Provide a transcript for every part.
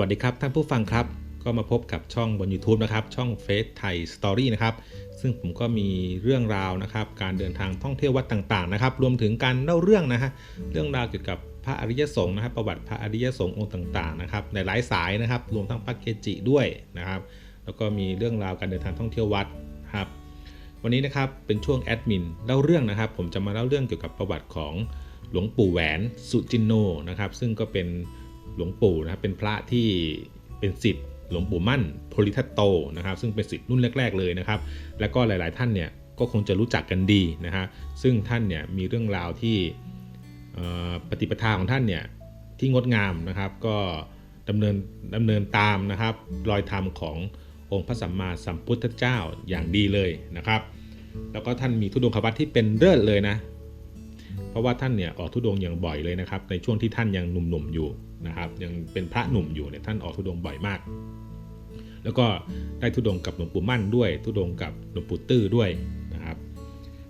วัสดีครับท่านผู้ฟังครับ ก็มาพบกับช่องบน YouTube นะครับ ช่องเฟซไทยสตอรี่นะครับ ซึ่งผมก็มีเรื่องราวนะครับ การเดินทางท่องเที่ยววัดต่างๆนะครับ รวมถึงการเล่าเรื่องนะฮะ เรื่องราวเกี่ยวกับพระอริยสงฆ์นะครับ ประวัติพระอริยสงฆ์องค์ต่างๆนะครับ ในหลายสายนะครับ รวมทั้งพระเกจิด้วยนะครับ แล้วก็มีเรื่องราวการเดินทางท่องเที่ยววัดครับ วันนี้นะครับเป็นช่วงแอดมินเล่าเรื่องนะครับ ผมจะมาเล่าเรื่องเกี่ยวกับประวัติของหลวงปู่แหวนสุจินโนนะครับ ซึ่งก็เป็น หลวงปู่นะครับเป็นพระที่เป็นศิษย์หลวงปู่มั่นโพลิทัตโตนะครับ ซึ่งเป็นศิษย์รุ่นแรก ๆเลยนะครับ แล้วก็หลายๆท่านเนี่ยก็คงจะรู้จักกันดีนะฮะซึ่งท่านเนี่ยมีเรื่องราวที่ปฏิปทาของท่านเนี่ยที่งดงามนะครับ ก็ดำเนินดำเนินตามนะครับ รอยธรรมขององค์พระสัมมาสัมพุทธเจ้าอย่างดีเลยนะครับ แล้วก็ท่านมีทุดงควัตที่เป็นเลิศเลยนะ เพราะว่าท่านเนี่ยออกทุดงค์อย่างบ่อยเลยนะครับ ในช่วงที่ท่านยังหนุ่มๆอยู่ นะครับยังเป็นพระหนุ่มอยู่เนี่ยท่านออกทุดงบ่อยมาก แล้วก็ได้ทุดงกับหลวงปู่มั่นด้วย ทุดงกับหลวงปู่ตื้อด้วยนะครับ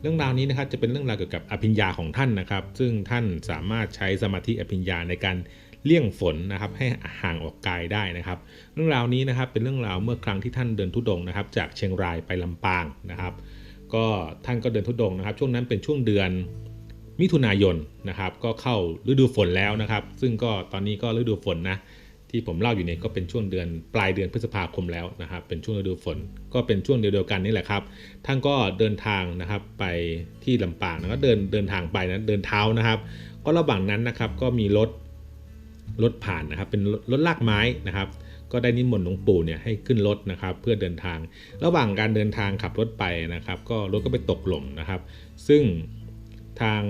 เรื่องราวนี้นะครับจะเป็นเรื่องราวเกี่ยวกับอภิญญาของท่านนะครับ ซึ่งท่านสามารถใช้สมาธิอภิญญาในการเลี่ยงฝนนะครับให้ห่างออกกายได้นะครับ เรื่องราวนี้นะครับเป็นเรื่องราวเมื่อครั้งที่ท่านเดินทุดงนะครับ จากเชียงรายไปลำปางนะครับ ก็ท่านก็เดินทุดงนะครับ ช่วงนั้นเป็นช่วงเดือน มิถุนายนนะครับก็เข้าฤดูฝนแล้วนะครับ ซึ่งก็ตอนนี้ก็ฤดูฝนนะที่ผมเล่าอยู่เนี่ยก็เป็นช่วงเดือนปลายเดือนพฤษภาคมแล้วนะครับเป็นช่วงฤดูฝน ก็เป็นช่วงเดียวกันนี่แหละครับท่านก็เดินทางนะครับไปที่ลำปางแล้วก็เดินเดินทางไปนะเดินเท้านะครับ ก็ระหว่างนั้นนะครับก็มีรถรถผ่านนะครับเป็นรถรถลากไม้นะครับ ก็ได้นิมนต์หลวงปู่เนี่ยให้ขึ้นรถนะครับ เพื่อเดินทาง ระหว่างการเดินทางขับรถไปนะครับ ก็รถก็ไปตกหล่มนะครับ ซึ่ง ทาง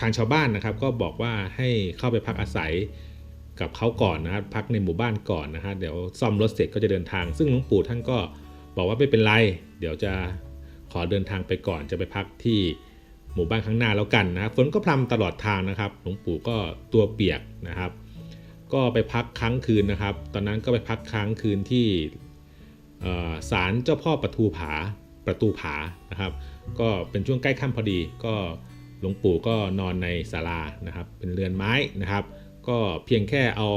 ทางชาวบ้านนะครับ ก็บอกว่าให้เข้าไปพักอาศัยกับเขาก่อนนะครับพักในหมู่บ้านก่อนนะฮะเดี๋ยวซ่อมรถเสร็จก็จะเดินทาง ซึ่งหลวงปู่ท่านก็บอกว่าไม่เป็นไร เดี๋ยวจะขอเดินทางไปก่อนจะไปพักที่หมู่บ้านข้างหน้าแล้วกันนะครับฝนก็พรำตลอดทางนะครับ หลวงปู่ก็ตัวเปียกนะครับ ก็ไปพักค้างคืนนะครับ ตอนนั้นก็ไปพักค้างคืนที่ศาลเจ้าพ่อประตูผาประตูผานะครับ ก็เป็นช่วงใกล้ค่ำพอดี ก็หลวงปู่ก็นอนในศาลานะครับ เป็นเรือนไม้นะครับ ก็เพียงแค่เอา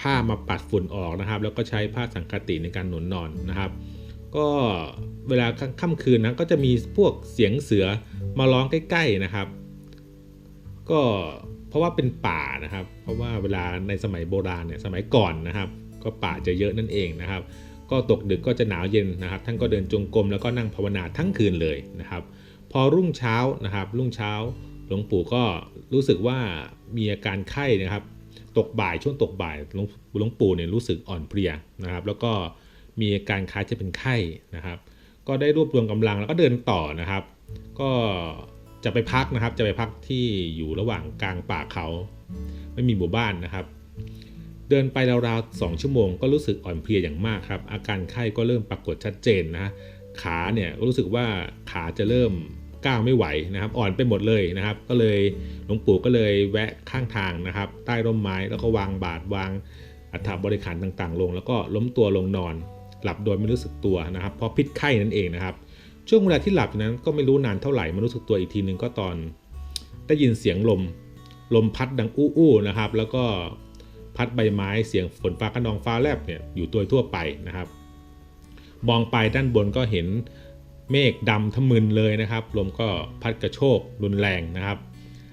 ผ้ามาปัดฝุ่นออกนะครับ แล้วก็ใช้ผ้าสังกติในการหนุนนอนนะครับ ก็เวลาค่ำคืนนะก็จะมีพวกเสียงเสือมาร้องใกล้ ๆนะครับ ก็เพราะว่าเป็นป่านะครับ เพราะว่าเวลาในสมัยโบราณเนี่ยสมัยก่อนนะครับ ก็ป่าจะเยอะนั่นเองนะครับ ก็ตกดึกก็จะหนาวเย็นนะครับ ท่านก็เดินจงกรมแล้วก็นั่งภาวนาทั้งคืนเลยนะครับ พอรุ่งเช้านะครับ รุ่งเช้าหลวงปู่ก็รู้สึกว่ามีอาการไข้นะครับ ตกบ่ายช่วงตกบ่ายหลวงหลวงปู่เนี่ยรู้สึกอ่อนเพลียนะครับ แล้วก็มีอาการคล้ายจะเป็นไข้นะครับ ก็ได้รวบรวมกำลังแล้วก็เดินต่อนะครับ ก็จะไปพักนะครับ จะไปพักที่อยู่ระหว่างกลางป่าเขา ไม่มีหมู่บ้านนะครับ เดินไปราวๆสองชั่วโมงก็รู้สึกอ่อนเพลียอย่างมากครับ อาการไข้ก็เริ่มปรากฏชัดเจนนะขาเนี่ยรู้สึกว่าขาจะเริ่มก้าวไม่ไหวนะครับ อ่อนไปหมดเลยนะครับ ก็เลยหลวงปู่ก็เลยแวะข้างทางนะครับ ใต้ร่มไม้แล้วก็วางบาตรวางอัฐบริขารต่างๆ ลง แล้วก็ล้มตัวลงนอน หลับโดยไม่รู้สึกตัวนะครับเพราะพิษไข้นั่นเองนะครับ ช่วงเวลาที่หลับนั้นก็ไม่รู้นานเท่าไหร่มารู้สึกตัวอีกทีหนึ่งก็ตอน ได้ยินเสียงลม ลมพัดดังอู้อู้นะครับ แล้วก็ พัดใบไม้เสียงฝนฟ้าขนองฟ้าแลบเนี่ยอยู่ตัวทั่วไปนะครับ มองไปด้านบนก็เห็นเมฆดำทะมึนเลยนะครับลมก็พัดกระโชกรุนแรงนะครับ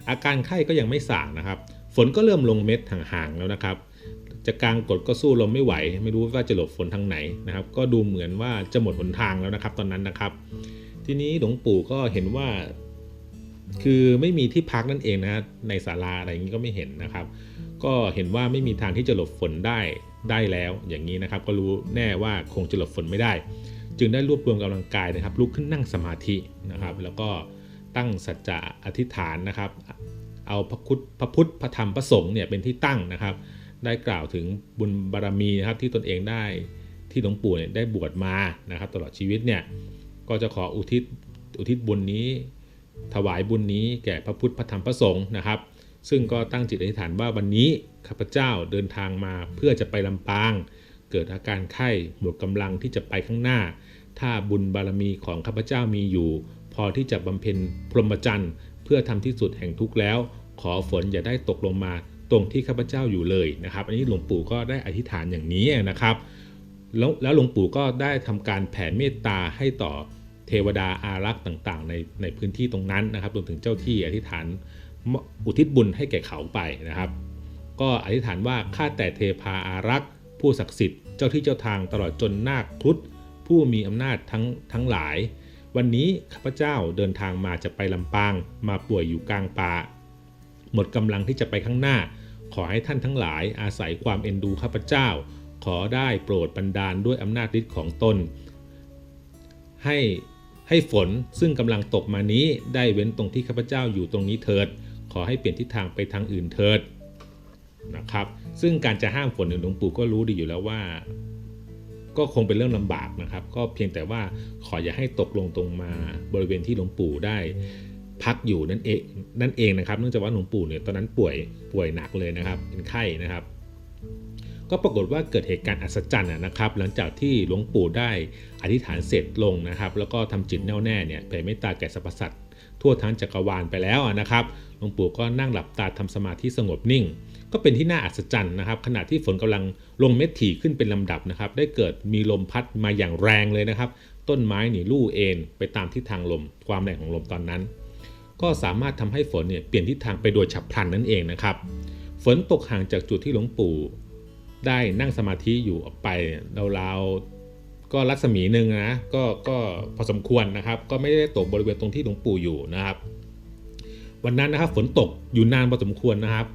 อาการไข้ก็ยังไม่ส่างนะครับ ฝนก็เริ่มลงเม็ดห่างๆแล้วนะครับ จะกลางกดก็สู้ลมไม่ไหว ไม่รู้ว่าจะหลบฝนทางไหนนะครับ ก็ดูเหมือนว่าจะหมดหนทางแล้วนะครับ ตอนนั้นนะครับ ทีนี้หลวงปู่ก็เห็นว่า คือไม่มีที่พักนั่นเองนะฮะในศาลาอะไรอย่างนี้ก็ไม่เห็นนะครับ ก็เห็นว่าไม่มีทางที่จะหลบฝนได้ได้แล้ว อย่างนี้นะครับก็รู้แน่ว่าคงจะหลบฝนไม่ได้ จึงได้รวบรวมกำลังกายนะครับลุกขึ้นนั่งสมาธินะครับ แล้วก็ตั้งสัจจะอธิษฐานนะครับ เอาพระพุทธพระพุทธพระธรรมพระสงฆ์เนี่ยเป็นที่ตั้งนะครับ ได้กล่าวถึงบุญบารรมีนะครับที่ตนเองได้ที่หลวงปู่เนี่ยได้บวชมานะครับ ตลอดชีวิตเนี่ยก็จะขออุทิศอุทิศบุญนี้ ถวายบุญนี้แก่พระพุทธพระธรรมพระสงฆ์นะครับ ซึ่งก็ตั้งจิตอธิษฐานว่าวันนี้ข้าพเจ้าเดินทางมาเพื่อจะไปลำปาง เกิดอาการไข้หมดกำลังที่จะไปข้างหน้า ถ้าบุญบารมีของข้าพเจ้ามีอยู่ พอที่จะบำเพ็ญพรหมจรรย์เพื่อทำที่สุดแห่งทุกข์แล้ว ขอฝนอย่าได้ตกลงมาตรงที่ข้าพเจ้าอยู่เลยนะครับ อันนี้หลวงปู่ก็ได้อธิษฐานอย่างนี้นะครับ แล้วแล้วหลวงปู่ก็ได้ทำการแผ่เมตตาให้ต่อเทวดาอารักษ์ต่างๆ ในในพื้นที่ตรงนั้นนะครับรวมถึงเจ้าที่อธิษฐาน อุทิศบุญให้แก่เขาไปนะครับ ก็อธิษฐานว่าข้าแต่เทพาอารักษ์ผู้ศักดิ์สิทธิ์เจ้าที่เจ้าทางตลอดจนนาคครุฑผู้มีอำนาจทั้งทั้งหลาย วันนี้ข้าพเจ้าเดินทางมาจะไปลำปาง มาป่วยอยู่กลางป่า หมดกำลังที่จะไปข้างหน้า ขอให้ท่านทั้งหลายอาศัยความเอ็นดูข้าพเจ้า ขอได้โปรดบันดาลด้วยอำนาจฤทธิ์ของตน ให้ให้ฝนซึ่งกำลังตกมานี้ได้เว้นตรงที่ข้าพเจ้าอยู่ตรงนี้เถิด ขอให้เปลี่ยนทิศทางไปทางอื่นเถิดนะครับ ซึ่งการจะห้ามฝนเนี่ยหลวงปู่ก็รู้ดีอยู่แล้วว่า ก็คงเป็นเรื่องลำบากนะครับ ก็เพียงแต่ว่าขออย่าให้ตกลงตรงมาบริเวณที่หลวงปู่ได้พักอยู่นั่นเองนั่นเองนะครับ เนื่องจากว่าหลวงปู่เนี่ยตอนนั้นป่วยป่วยหนักเลยนะครับ เป็นไข้นะครับ ก็ปรากฏว่าเกิดเหตุการณ์อัศจรรย์นะครับ หลังจากที่หลวงปู่ได้อธิษฐานเสร็จลงนะครับ แล้วก็ทำจิตแน่วแน่เนี่ยแผ่เมตตาแก่สรรพสัตว์ ทั่วทั้งจักรวาลไปแล้วนะครับหลวงปู่ก็นั่งหลับตาทำสมาธิสงบนิ่ง ก็เป็นที่น่าอัศจรรย์นะครับ ขณะที่ฝนกำลังลงเม็ดถี่ขึ้นเป็นลำดับนะครับ ได้เกิดมีลมพัดมาอย่างแรงเลยนะครับ ต้นไม้หนีลู่เอ็นไปตามทิศทางลม ความแรงของลมตอนนั้น ก็สามารถทำให้ฝนเนี่ยเปลี่ยนทิศทางไปโดยฉับพลันนั่นเองนะครับ ฝนตกห่างจากจุดที่หลวงปู่ ได้นั่งสมาธิอยู่ออกไปราวๆ ก็รัศมีหนึ่งนะก็ก็พอสมควรนะครับ ก็ไม่ได้ตกบริเวณตรงที่หลวงปู่อยู่นะครับ วันนั้นนะครับฝนตกอยู่นานพอสมควรนะครับ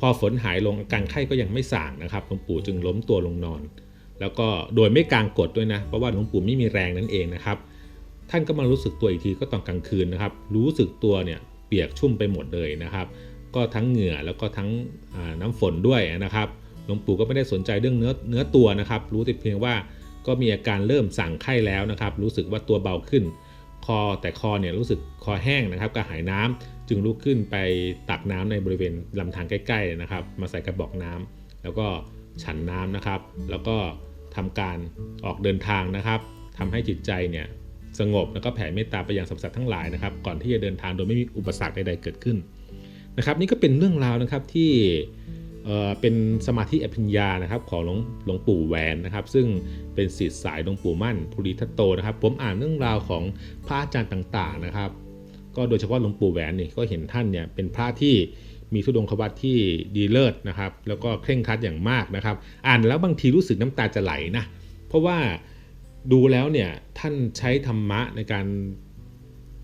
พอฝนหายลงอาการไข้ก็ยังไม่ส่างนะครับหลวงปู่จึงล้มตัวลงนอน แล้วก็โดยไม่กางกดด้วยนะ เพราะว่าหลวงปู่ไม่มีแรงนั่นเองนะครับ ท่านก็มารู้สึกตัวอีกทีก็ตอนกลางคืนนะครับ รู้สึกตัวเนี่ยเปียกชุ่มไปหมดเลยนะครับ ก็ทั้งเหงื่อแล้วก็ทั้งน้ำฝนด้วยนะครับหลวงปู่ก็ไม่ได้สนใจเรื่องเนื้อเนื้อตัวนะครับ รู้แต่เพียงว่า ก็มีอาการเริ่มสั่งไข้แล้วนะครับ รู้สึกว่าตัวเบาขึ้น คอแต่คอเนี่ยรู้สึกคอแห้งนะครับกระหายน้ำจึงลุกขึ้นไปตักน้ำในบริเวณลำธารใกล้ๆนะครับ มาใส่กระบอกน้ำแล้วก็ฉันน้ำนะครับ แล้วก็ทำการออกเดินทางนะครับทำให้จิตใจเนี่ยสงบแล้วก็แผ่เมตตาไปยังสรรพสัตว์ทั้งหลายนะครับ ก่อนที่จะเดินทางโดยไม่มีอุปสรรคใดๆเกิดขึ้นนะครับ นี่ก็เป็นเรื่องราวนะครับที่ เป็นสมาธิอภิญญานะครับของหลวงหลวงปู่แหวนนะครับ ซึ่งเป็นศิษย์สายหลวงปู่มั่นภูริทัตโตนะครับ ผมอ่านเรื่องราวของพระอาจารย์ต่างๆนะครับ ก็โดยเฉพาะหลวงปู่แหวนนี่ก็เห็นท่านเนี่ยเป็นพระที่มีทุดงควัตที่ดีเลิศนะครับ แล้วก็เคร่งครัดอย่างมากนะครับ อ่านแล้วบางทีรู้สึกน้ำตาจะไหลนะเพราะว่าดูแล้วเนี่ยท่านใช้ธรรมะในการ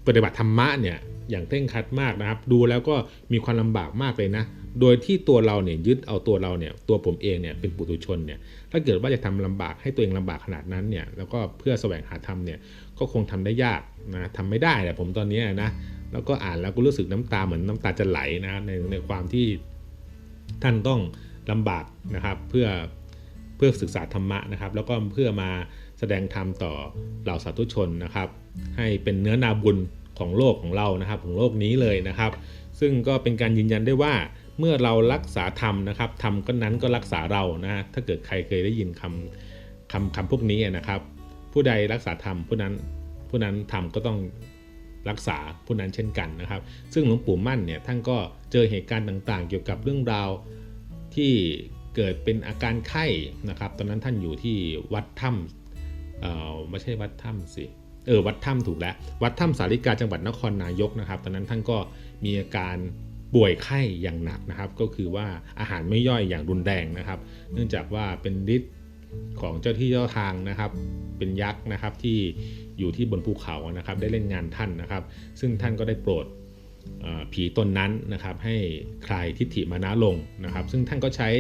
ปฏิบัติธรรมะเนี่ยอย่างเคร่งครัดมากนะครับ ดูแล้วก็มีความลำบากมากเลยนะ โดยที่ตัวเราเนี่ยยึดเอาตัวเราเนี่ยตัวผมเองเนี่ยเป็นปุถุชนเนี่ยถ้าเกิดว่าจะทำลำบากให้ตัวเองลำบากขนาดนั้นเนี่ยแล้วก็เพื่อแสวงหาธรรมเนี่ยก็คงทำได้ยากนะทำไม่ได้แหละผมตอนนี้นะแล้วก็อ่านแล้วก็รู้สึกน้ำตาเหมือนน้ำตาจะไหลนะในในความที่ท่านต้องลำบากนะครับเพื่อเพื่อศึกษาธรรมะนะครับ แล้วก็เพื่อมาแสดงธรรมต่อเหล่าสาธุชนนะครับ ให้เป็นเนื้อนาบุญของโลกของเรานะครับ ของโลกนี้เลยนะครับ ซึ่งก็เป็นการยืนยันได้ว่า เมื่อเรารักษาธรรมนะครับธรรมก็นั้นก็รักษาเรานะถ้าเกิดใครเคยได้ยินคำคำคำพวกนี้นะครับ ผู้ใดรักษาธรรมผู้นั้นผู้นั้นธรรมก็ต้องรักษาผู้นั้นเช่นกันนะครับ ซึ่งหลวงปู่มั่นเนี่ยท่านก็เจอเหตุการณ์ต่างๆ เกี่ยวกับเรื่องราวที่เกิดเป็นอาการไข้นะครับ ตอนนั้นท่านอยู่ที่วัดถ้ำเอ่อไม่ใช่วัดถ้ำสิเออวัดถ้ำถูกแล้ว วัดถ้ำสาริกาจังหวัดนครนายกนะครับ ตอนนั้นท่านก็มีอาการ ป่วยไข้อย่างหนักนะครับ ก็คือว่าอาหารไม่ย่อยอย่างรุนแรงนะครับ เนื่องจากว่าเป็นฤทธิ์ของเจ้าที่เจ้าทางนะครับ เป็นยักษ์นะครับที่อยู่ที่บนภูเขานะครับ ได้เล่นงานท่านนะครับ ซึ่งท่านก็ได้โปรดผีตนนั้นนะครับ ให้คลายทิฏฐิมานะลงนะครับ ซึ่งท่านก็ใช้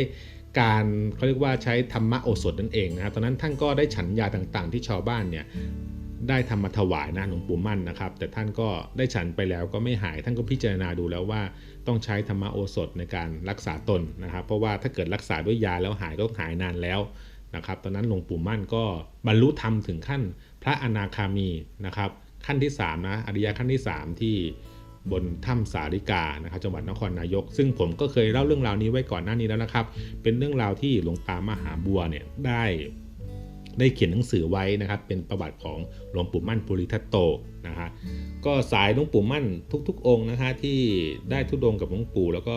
การเขาเรียกว่าใช้ธรรมะโอสถนั่นเองนะครับ ตอนนั้นท่านก็ได้ฉันยาต่างๆ ที่ชาวบ้านเนี่ย ได้ทำมาถวายนะหลวงปู่มั่นนะครับ แต่ท่านก็ได้ฉันไปแล้วก็ไม่หายท่านก็พิจารณาดูแล้วว่าต้องใช้ธรรมโอสถในการรักษาตนนะครับ เพราะว่าถ้าเกิดรักษาด้วยยาแล้วหายก็หายนานแล้วนะครับ ตอนนั้นหลวงปู่มั่นก็บรรลุธรรมถึงขั้นพระอนาคามีนะครับ ขั้นที่3นะอริยขั้นที่ 3 ที่บนถ้ำสาริกานะครับจังหวัดนครนายก ซึ่งผมก็เคยเล่าเรื่องราวนี้ไว้ก่อนหน้านี้แล้วนะครับ เป็นเรื่องราวที่หลวงตามหาบัวเนี่ยได้ ได้เขียนหนังสือไว้นะครับ เป็นประวัติของหลวงปู่มั่นปุริทัตโตนะฮะก็สายหลวงปู่มั่นทุก ๆ องค์นะฮะที่ได้ทุดงกับหลวงปู่ แล้วก็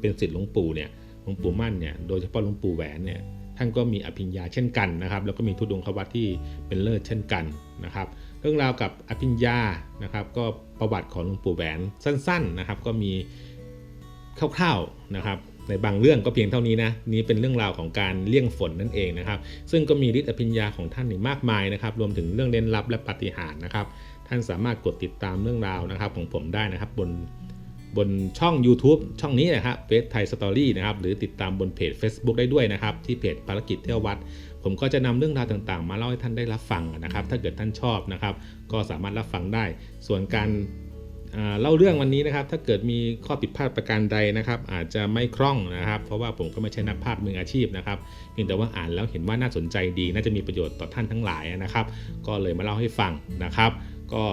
เป็นศิษย์หลวงปู่เนี่ยหลวงปู่มั่นเนี่ยโดยเฉพาะหลวงปู่แหวนเนี่ยท่านก็มีอภิญญาเช่นกันนะครับ แล้วก็มีทุดงควัตที่เป็นเลิศเช่นกันนะครับ เรื่องราวกับอภิญญานะครับ ก็ประวัติของหลวงปู่แหวนสั้น ๆนะครับ ก็มีคร่าวๆนะครับ ในบางเรื่องก็เพียงเท่านี้นะนี้เป็นเรื่องราวของการเลี่ยงฝนนั่นเองนะครับ ซึ่งก็มีฤทธิ์อภิญญาของท่านนี่มากมายนะครับ รวมถึงเรื่องเล่นลับและปาฏิหารนะครับ ท่านสามารถกดติดตามเรื่องราวนะครับ ของผมได้นะครับบนบนช่อง YouTube ช่องนี้นะครับเฟซไทยสตอรี่นะครับหรือติดตามบนเพจ Facebook ได้ด้วยนะครับ ที่เพจภารกิจเที่ยววัด ผมก็จะนำเรื่องราวต่างๆ มาเล่าให้ท่านได้รับฟังนะครับ ถ้าเกิดท่านชอบนะครับ ก็สามารถรับฟังได้ ส่วนการ เล่าเรื่องวันนี้นะครับ ถ้าเกิดมีข้อผิดพลาดประการใดนะครับ อาจจะไม่คล่องนะครับ เพราะว่าผมก็ไม่ใช่นักพากย์มืออาชีพนะครับเพียงแต่ว่าอ่านแล้วเห็นว่าน่าสนใจดี น่าจะมีประโยชน์ต่อท่านทั้งหลายนะครับ ก็เลยมาเล่าให้ฟังนะครับ ก็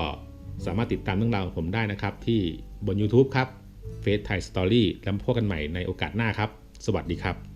สามารถติดตามเรื่องราวของผมได้นะครับ ที่บน YouTube ครับเฟซไทยสตอรี่แล้วพบกันใหม่ในโอกาสหน้าครับ สวัสดีครับ